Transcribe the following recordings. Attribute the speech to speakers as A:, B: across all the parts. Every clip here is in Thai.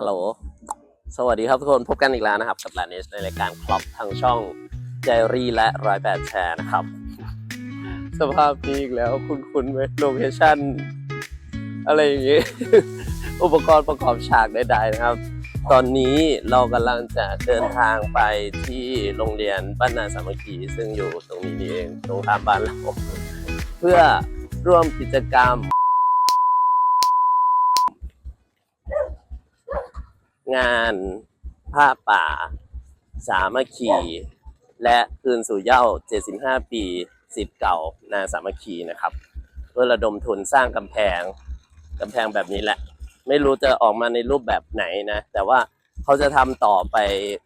A: ฮัลโหล สวัสดีครับทุกคน พบกันอีกแล้วนะครับ กับลาเนสในรายการคลับทางช่องเจรี่และร้อยแปดแชร์นะครับ สภาพนี้อีกแล้วคุณคุณไหมโลเคชั่น อะไรอย่างงี้ อุปกรณ์ประกอบฉากใดๆนะครับ ตอนนี้เรากำลังจะเดินทางไปที่โรงเรียนบ้านนาสามัคคีซึ่งอยู่ตรงนี้นี่เองตรงข้ามบ้านเรา เพื่อร่วมกิจกรรม งานผ้าป่า สามัคคี และคืนสู่เย้า 75 ปีสิทธิ์เก่านาสามัคคีนะครับ เพื่อระดมทุนสร้างกำแพงกำแพงแบบนี้แหละ ไม่รู้จะออกมาในรูปแบบไหนนะ แต่ว่าเขาจะทำต่อไป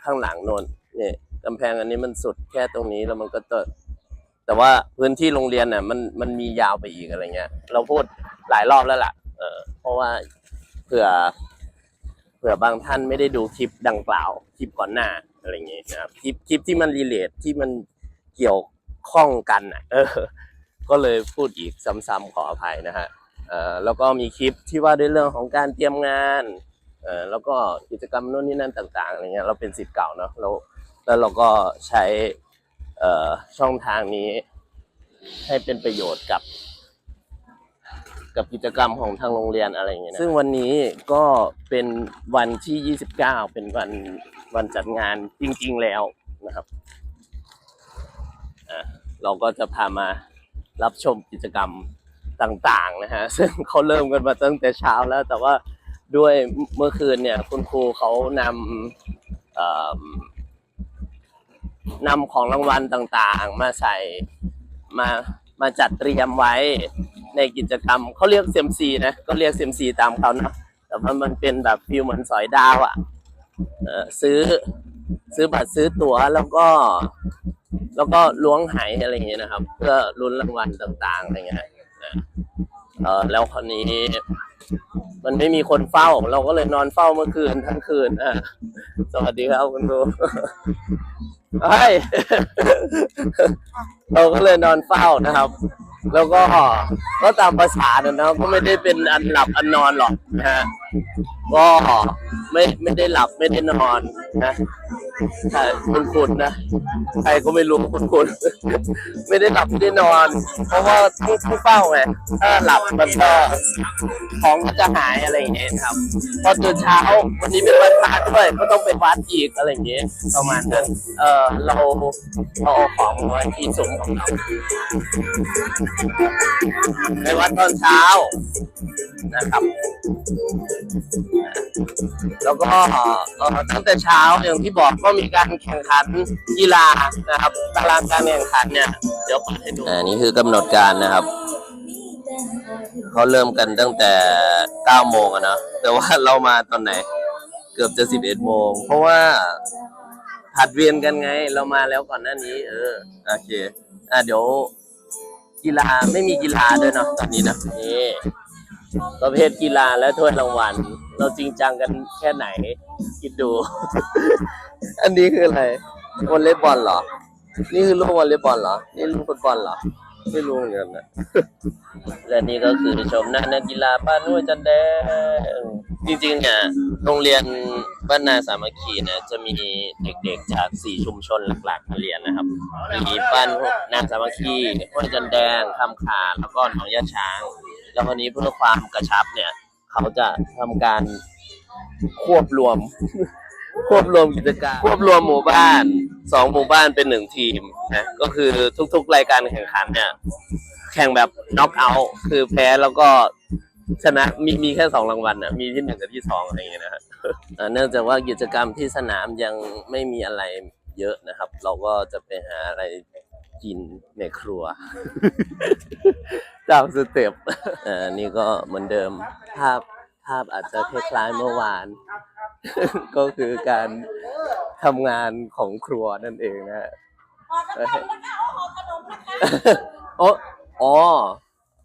A: ข้างหลังนนเนี่ยกำแพงอันนี้มันสุดแค่ตรงนี้แล้วมันก็จะแต่ว่าพื้นที่โรงเรียนน่ะมันมันมียาวไปอีกอะไรเงี้ย เราพูดหลายรอบแล้วล่ะ เออเพราะว่าเผื่อ ผื่อบางท่านไม่ได้ดูคลิปดังกล่าวคลิปก่อนหน้าอะไรอย่างเงี้ยนะครับคลิปคลิปที่มันรีเลทที่มันเกี่ยวข้องกันอะเออ ก็เลยพูดอีกซ้ำๆขออภัยนะฮะเอ่อแล้วก็มีคลิปที่ว่าด้วยเรื่องของการเตรียมงานเอ่อแล้วก็กิจกรรมโน่นนี่นั่นต่างๆอะไรเงี้ยเราเป็นสิทธิ์เก่าเนาะแล้วแล้วเราก็ใช้เอ่อช่องทางนี้ให้เป็นประโยชน์กับ กับกิจกรรมของทางโรงเรียนอะไรอย่างเงี้ยนะซึ่งวันนี้ก็เป็นวันที่ 29 เป็นวันวันจัดงานจริง ๆ แล้วนะครับอะเราก็จะพามารับชมกิจกรรมต่างๆนะฮะซึ่งเขาเริ่มกันมาตั้งแต่เช้าแล้ว แต่ว่าด้วยเมื่อคืนเนี่ยคุณครูเขานำเอ่อนำของรางวัลต่างๆ มาใส่มา มาจัดเตรียมไว้ในกิจกรรมเขาเรียกเซมซีนะก็เรียกเซมซีตามเขานะแต่ว่ามันเป็นแบบฟิลเหมือนสอยดาวอะ่ะซื้อซื้อบัตรซื้อตั๋วแล้วก็ แล้วก็ล้วงหายอะไรอย่างเงี้ยนะครับ เพื่อลุ้นรางวัลต่างๆอะไรเงี้ย เออแล้วคราวนี้ มันไม่มีคนเฝ้า เราก็เลยนอนเฝ้าเมื่อคืนทั้งคืนอะสวัสดีครับคุณครูเฮ้ยเราก็เลยนอนเฝ้านะครับ แล้วก็ก็ตามภาษาเนอะเนาะก็ไม่ได้เป็นอันหลับอันนอนหรอกนะฮะ ก็ไม่ไม่ได้หลับไม่ได้นอนนะใช่คุณคุณนะใครก็ไม่รู้คุณคุณไม่ได้หลับไม่ได้นอน เพราะว่าทุกเฝ้าไงถ้าหลับมันก็ของก็จะหายอะไรอย่างเงี้ยครับพอตื่นเช้าวันนี้เป็นวันพระด้วยก็ต้องไปวัดอีกอะไรอย่างเงี้ยประมาณนั้นเออเราเราเอาของไว้ที่สูงของเราในวัดตอนเช้านะครับแล้วก็ตั้งแต่เช้าอย่างที่บอกก็มีการแข่งขันกีฬานะครับตารางการแข่งขันเนี่ยเดี๋ยวเปิดให้ดูอันนี้คือกำหนดการนะครับเขาเริ่มกันตั้งแต่9โมงอะนะแต่ว่าเรามาตอนไหน เกือบจะ11โมง เพราะว่าผัดเวียนกันไง เรามาแล้วก่อนหน้านี้ เออโอเค อะเดี๋ยวกีฬาไม่มีกีฬาด้วยเนาะตอนนี้นะนี่ ประเภทกีฬาและถ้วยรางวัล เราจริงจังกันแค่ไหน คิดดู อันนี้คืออะไรวอลเลย์บอลเหรอ นี่คือลูกวอลเลย์บอลเหรอ นี่ลูกฟุตบอลเหรอ ไม่รู้เหมือนกันนะและนี่ก็คือชมหน้านักกีฬาบ้านห้วยจันแดงจริงๆเนี่ยโรงเรียนบ้านนาสามัคคีเนี่ยจะมีเด็กๆจากสี่ชุมชนหลักๆมาเรียนนะครับ มีบ้านนาสามัคคีห้วยจันแดงคำขาดแล้วก็หนองยาช้าง แล้ววันนี้เพื่อความกระชับเนี่ย เขาจะทำการควบรวม ควบรวมกิจการ ควบรวมหมู่บ้านสองหมู่บ้านเป็นหนึ่งทีมนะก็คือทุกๆรายการแข่งขันเนี่ย แข่งแบบน็อกเอาท์คือแพ้แล้วก็ชนะมีมีแค่สองรางวัลนะมีที่หนึ่งกับที่สองอะไรอย่างเงี้ยนะฮะเนื่องจากว่ากิจกรรมที่สนามยังไม่มีอะไรเยอะนะครับ เราก็จะไปหาอะไร กินในครัว ตามสเต็ปเอ่อนี่ก็เหมือนเดิมภาพภาพอาจจะคล้ายๆเมื่อวาน ก็คือการทำงานของครัวนั่นเองนะฮะ
B: ห่อขนมนะคะเอาห่อขนมนะคะ
A: โอ้อ๋อ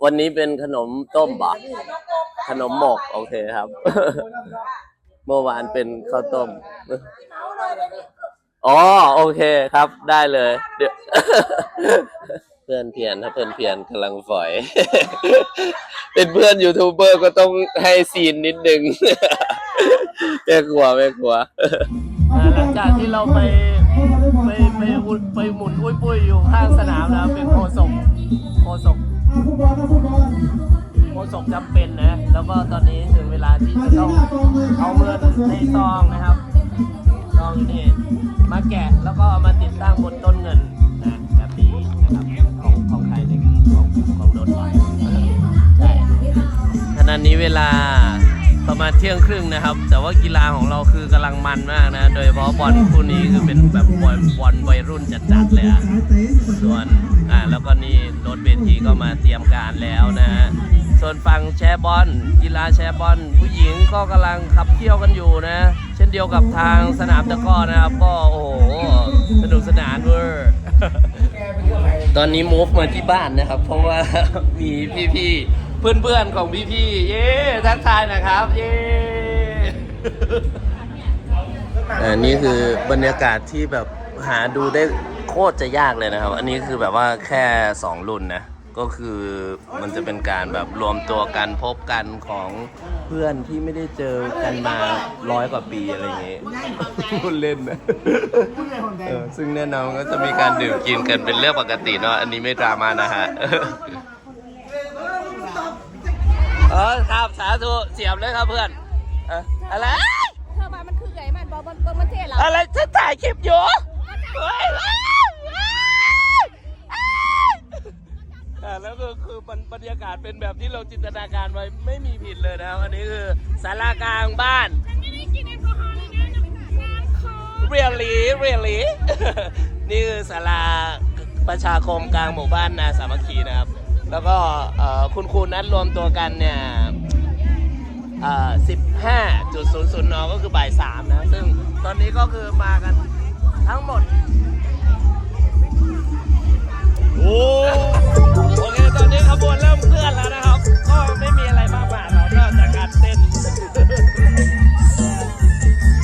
A: วันนี้เป็นขนมต้มบ่
B: ขนมโกง
A: ขนมหมก โอเคครับ เมื่อวานเป็นข้าวต้ม อ๋อโอเคครับได้เลยเดี๋ยว เพื่อนเพียนถ้าเพื่อนเพียนกำลังฝอย เป็นเพื่อนยูทูบเบอร์ก็ต้องให้ซีนนิดนึง แม่กลัวแม่กลัว หลังจากที่เราไปไปไปอุดไปหมุนอุ้ยปุ้ยอยู่ข้างสนามแล้วเป็นโคศกโคศกโคศกจำเป็นนะ แล้วก็ตอนนี้ถึงเวลาที่จะต้องเอาเงินในซองนะครับซองอยู่นี่ แกะแล้วก็เอามาติดตั้งบนต้นเงินนะแบบนี้นะครับของของใครเนี่ยของของโดนใช่ขณะนี้เวลาประมาณเที่ยงครึ่งนะครับ แต่ว่ากีฬาของเราคือกำลังมันมากนะ โดยเฉพาะบอลคู่นี้คือเป็นแบบบอลบอลวัยรุ่นจัดๆเลยอะส่วนอ่าแล้วก็นี่รถเวทีก็มาเตรียมการแล้วนะฮะส่วนฝั่งแชร์บอลกีฬาแชร์บอลผู้หญิงก็กำลังขับเที่ยวกันอยู่นะ เช่นเดียวกับทางสนามตะก้อนะครับก็โอ้โนุกสนานเวอร์ตอนนี้มูฟมาที่บ้านนะครับ เพราะว่ามีพี่ๆ เพื่อนๆ ของพี่ๆ เย้ทักทายนะครับ เย้อันนี้คือบรรยากาศที่แบบหาดูได้โคตรจะยากเลยนะครับ อันนี้คือแบบว่าแค่ 2 รุ่นนะ ก็คือมันจะเป็นการแบบรวมตัวกันพบกันของเพื่อนที่ไม่ได้เจอกันมาร้อยกว่าปีอะไรอย่างเงี้ยพูดเล่นนะเออซึ่งแน่นอนก็จะมีการดื่มกินกันเป็นเรื่องปกติเนาะอันนี้ไม่ดราม่านะฮะเออครับสาธุเสียบเลยครับเพื่อนเอออะไร
B: เธอมามันคือไงมันบอกมันมันเท่เหรอ
A: อะไรฉันถ่ายคลิปอยู่เฮ้ยเฮ้ยเฮ้ย อ่าแล้วก็คือบรรยากาศเป็นแบบที่เราจินตนาการไว้ไม่มีผิดเลยนะครับอันนี้คือศาลากลางบ้าน
B: ไม่ได้กินแอลกอฮอล์เลยนะน้ำคอ
A: เรียลลีเรียลลี นี่คือศาลาประชาคมกลางหมู่บ้านนาสามัคคีนะครับ แล้วก็เอ่อคุณครูนัดรวมตัวกันเนี่ยเอ่อ15.00นก็คือบ่ายสามนะ ซึ่งตอนนี้ก็คือมากันทั้งหมด โอ้ ตอนนี้ขบวนเริ่มเคลื่อนแล้วนะครับ ก็ไม่มีอะไรมากมายหรอกนอกจากการเต้น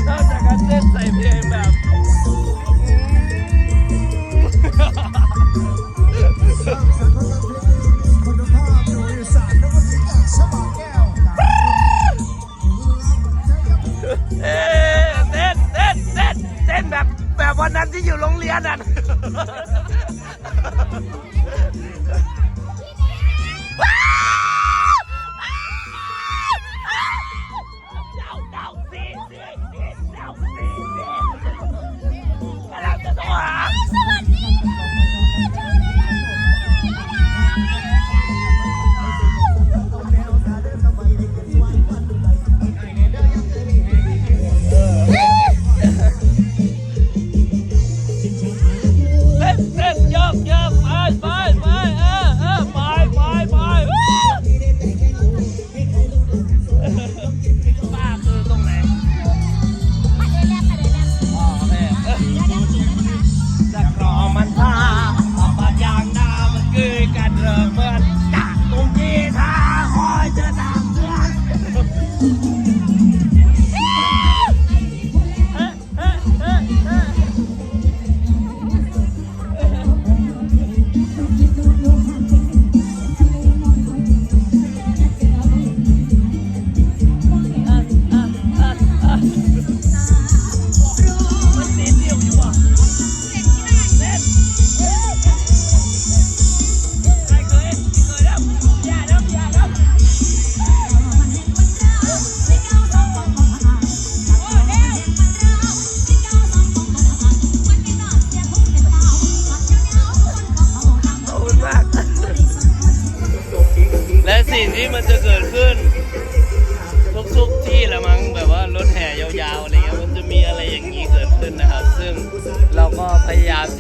A: นอกจากการเต้นใส่เพลงแบบเอ๊เต้นเต้นเต้นเต้นแบบแบบวันนั้นที่อยู่โรงเรียนอะ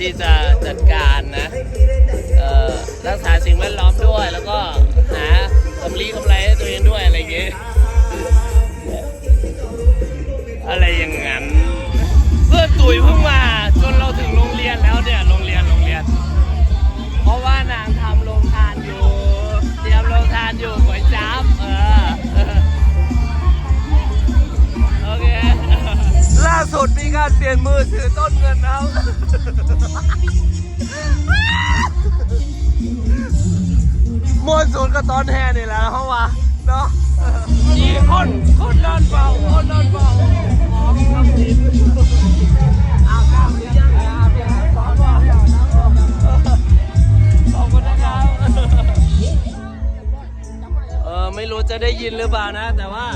A: ที่จะจัดการนะเออรักษาสิ่งแวดล้อมด้วย แล้วก็หากำลีกำไรให้ตัวเองด้วยอะไรเงี้ยอะไรอย่างนั้น เพื่อนตุ๋ยเพิ่งมาจนเราถึงโรงเรียนแล้วเนี่ยโรงเรียนโรงเรียน เพราะว่านางทำโรงทานอยู่เตรียมโรงทานอยู่ก๋วยจั๊บ ล่าสุดมีการเปลี่ยนมือถือต้นเงินเอามวนสวนก็ตอนแห่นี่แหละเพราะว่าเนาะมีคนคนนอนเบาคนนอนเบาขอบคุณนะครับเออไม่รู้จะได้ยินหรือเปล่านะ แต่ว่า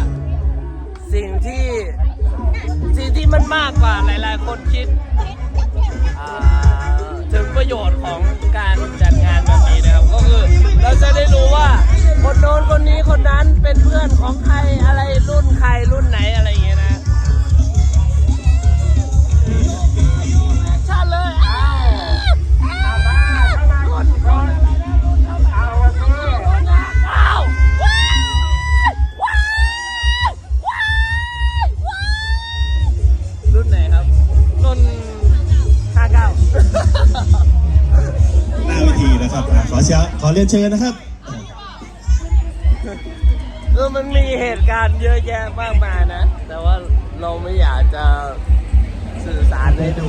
A: สิ่งที่ ที่มันมากกว่าหลาย ๆ คนคิดอ่าถึงประโยชน์ของการจัดงานแบบนี้นะครับ ก็คือเราจะได้รู้ว่าคนโน้นคนนี้คนนั้นเป็นเพื่อน เชียร์
C: ขอเรียนเชิญนะครับ
A: คือมันมีเหตุการณ์เยอะแยะมากมายนะ แต่ว่าเราไม่อยากจะสื่อสารให้ดู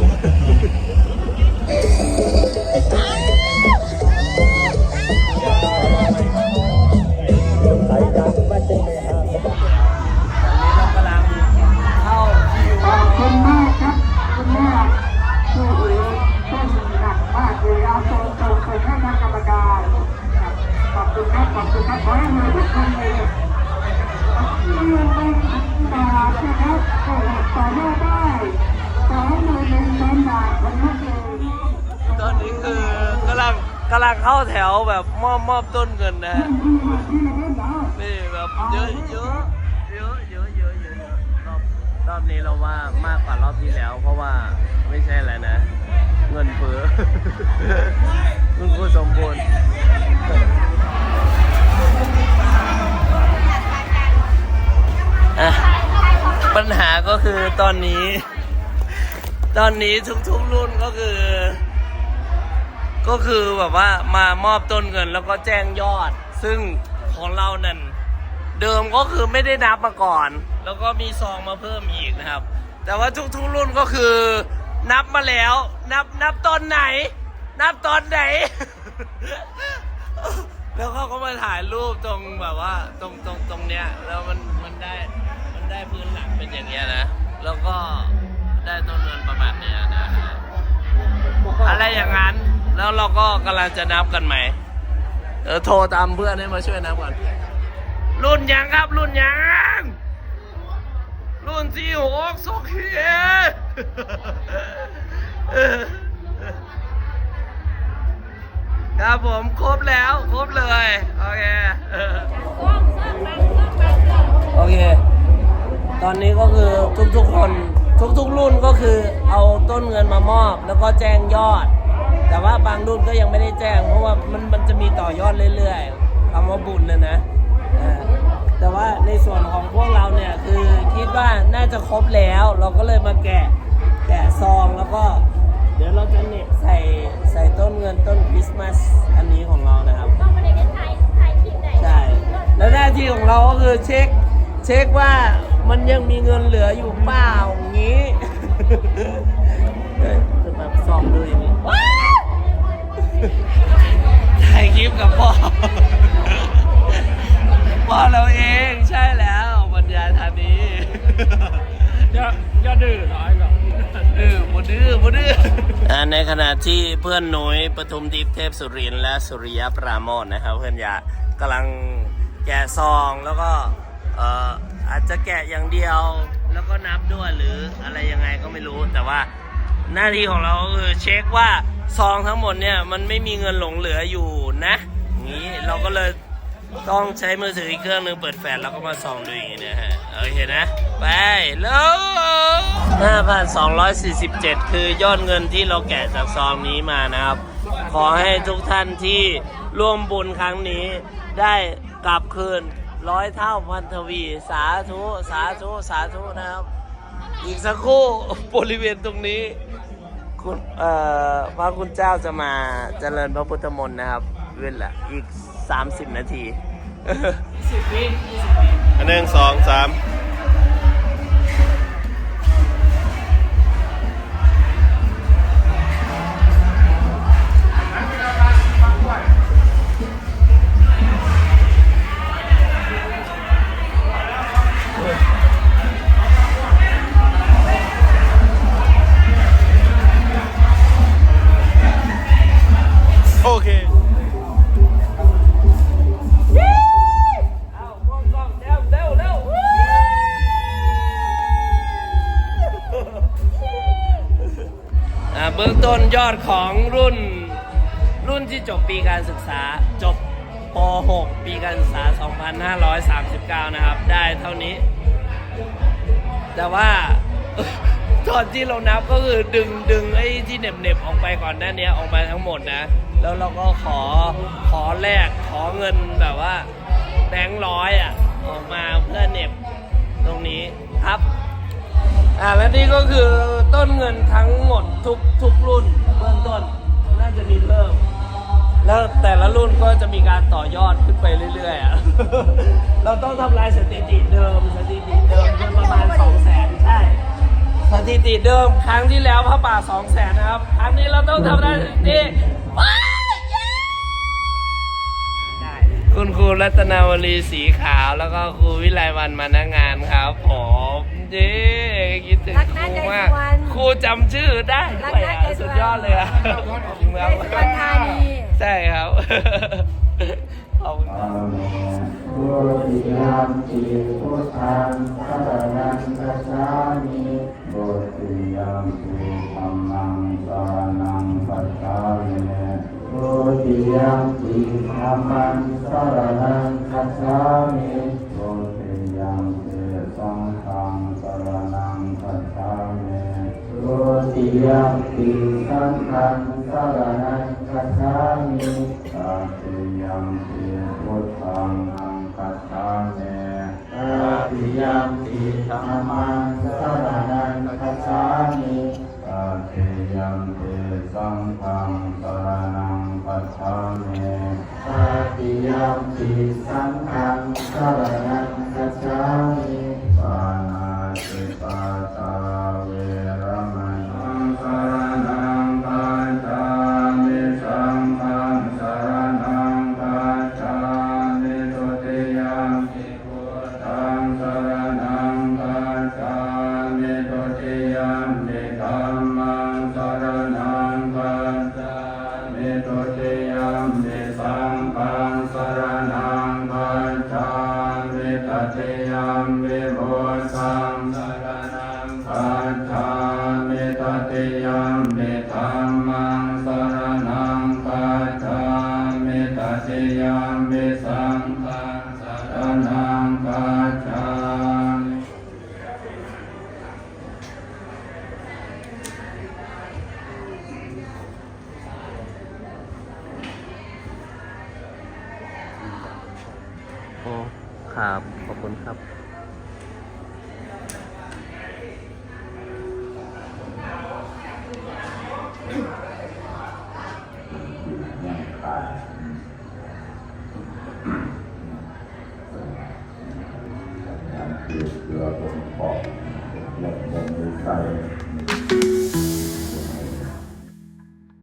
A: กำลังเข้าแถวแบบมอบมอบต้นเงินนะฮะ
D: ที่เราเล่นแล้ว
A: นี่แบบเยอะเยอะเยอะเยอะเยอะเยอะเยอะรอบรอบนี้เราว่ามากกว่ารอบที่แล้ว เพราะว่าไม่ใช่อะไรนะ เงินเฟ้อคุณครูสมบูรณ์อะปัญหาก็คือตอนนี้ ตอนนี้ทุกๆรุ่นก็คือ ก็คือแบบว่ามามอบต้นเงินแล้วก็แจ้งยอด ซึ่งของเรานั่นเดิมก็คือไม่ได้นับมาก่อน แล้วก็มีซองมาเพิ่มอีกนะครับ แต่ว่าทุกๆรุ่นก็คือนับมาแล้ว นับนับตอนไหน นับตอนไหน แล้วเขาก็มาถ่ายรูปตรงแบบว่า ตรงตรงตรงเนี้ยแล้วมันมันได้มันได้พื้นหลังเป็นอย่างเงี้ยนะ แล้วก็ได้ต้นเงินประมาณเนี้ยนะฮะอะไรอย่างนั้น แล้วเราก็กำลังจะนับกันไหมเออโทรตามเพื่อนให้มาช่วยนับก่อน รุ่นยังครับ รุ่นยัง รุ่นที่หกโซเคียครับผมครบแล้วครบเลย โอเคโอเค ตอนนี้ก็คือทุกๆคนทุกๆรุ่นก็คือเอาต้นเงินมามอบแล้วก็แจ้งยอด แต่ว่าบางรุ่นก็ยังไม่ได้แจ้ง เพราะว่ามันมันจะมีต่อยอดเรื่อยๆคำว่าบุญนะนะเออแต่ว่าในส่วนของพวกเราเนี่ยคือคิดว่าน่าจะครบแล้ว เราก็เลยมาแกะแกะซองแล้วก็ เดี๋ยวเราจะเหน็บใส่ใส่ต้นเงินต้นคริสต์มาสอันนี้ของเรานะครับ
B: ต้องมาในไทยไทยคิดไหน
A: ใช่แล้วหน้าที่ของเราก็คือเช็คเช็คว่ามันยังมีเงินเหลืออยู่เปล่าอย่างนี้เฮ้ยจะมาซ่อมด้วยางนี้ ถ่ายคลิปกับพ่อ พ่อเราเองใช่แล้วบรรยายธานี
E: อย่าอย่าดื้อหน่อยแบบ
A: ดื้อบ่ดื้อบ่ดื้ออ่าในขณะที่เพื่อนหนุยปทุมทิพย์เทพสุรินทร์และสุริยปราโมทนะครับ เพื่อนยากำลังแกะซองแล้วก็เอ่ออาจจะแกะอย่างเดียว แล้วก็นับด้วยหรืออะไรยังไงก็ไม่รู้แต่ว่าหน้าที่ของเราก็คือเช็คว่า ซองทั้งหมดเนี่ยมันไม่มีเงินหลงเหลืออยู่นะอย่างนี้เราก็เลยต้องใช้มือถืออีกเครื่องหนึงเปิดแฟลชแล้วก็มาส่องดูอย่างนี้นะฮะโอเคนะ ไปแล้ว5,247 คือยอดเงินที่เราแกะจากซองนี้มานะครับ ขอให้ทุกท่านที่ร่วมบุญครั้งนี้ ได้กลับคืนร้อยเท่าพันทวี สาธุ สาธุ สาธุนะครับ อีกสักครู่บริเวณตรงนี้ คุณเอ่อพระคุณเจ้าจะมาเจริญพระพุทธมนต์นะครับ เวลาอีก 30 นาทีอันหนึ่งสองสาม โอเคเบื้องต้นยอดของรุ่น รุ่นที่จบปีการศึกษาจบป .6 ปีการศึกษา 2539 นะครับ ได้เท่านี้ แต่ว่าตอนที่เรานับก็คือดึงดึงไอ้ที่เหน็บเน็บออกไปก่อนหน้านี้ออกมาทั้งหมดนะ แล้วเราก็ขอขอแลกขอเงินแบบว่าแบงค์ร้อยอะออกมาเพื่อเหน็บตรงนี้ครับอ่าและนี่ก็คือต้นเงินทั้งหมดทุกทุกรุ่นเบื้องต้นน่าจะมีเพิ่มแล้วแต่ละรุ่นก็จะมีการต่อยอดขึ้นไปเรื่อยๆอะ เราต้องทำลายสถิติเดิมสถิติเดิมจนประมาณ2 0 0แสนใช่สถิติเดิมครั้งที่แล้วพระป่า2 0 0แสนนะครับ ครั้งนี้เราต้องทำได้ส คุณครูรัตนาวลีสีขาวแล้วก็ครูวิไลวันมานักงานครับผมเย้คิดถึงครูมากครูจำชื่อได้ด้วยอะสุดยอดเลยอะขอบคุณครับ
B: สุวรรณธานี
A: ใช่ครับ ขอบคุณครับ
D: พุทธิยามปิพุทธังสรณังคัจฉามิพุทธิยามปิธัมมังสรณังคัจฉามิ ติยามปิธัมมังสรณังคัจฉามิพุทธิยามปิสังฆังสรณังคัจฉามิพุทธิยามปิสังฆังสรณังคัจฉามิตติยามปิพุทธังอังคัจฉามิตติยามปิธัมมังสรณังคัจฉามิตติยามปิสังฆังสรณัง คัจฉามิตติยามปิสังฆังสรณังคัจฉามิ ครั
A: บ ขอบคุณครับ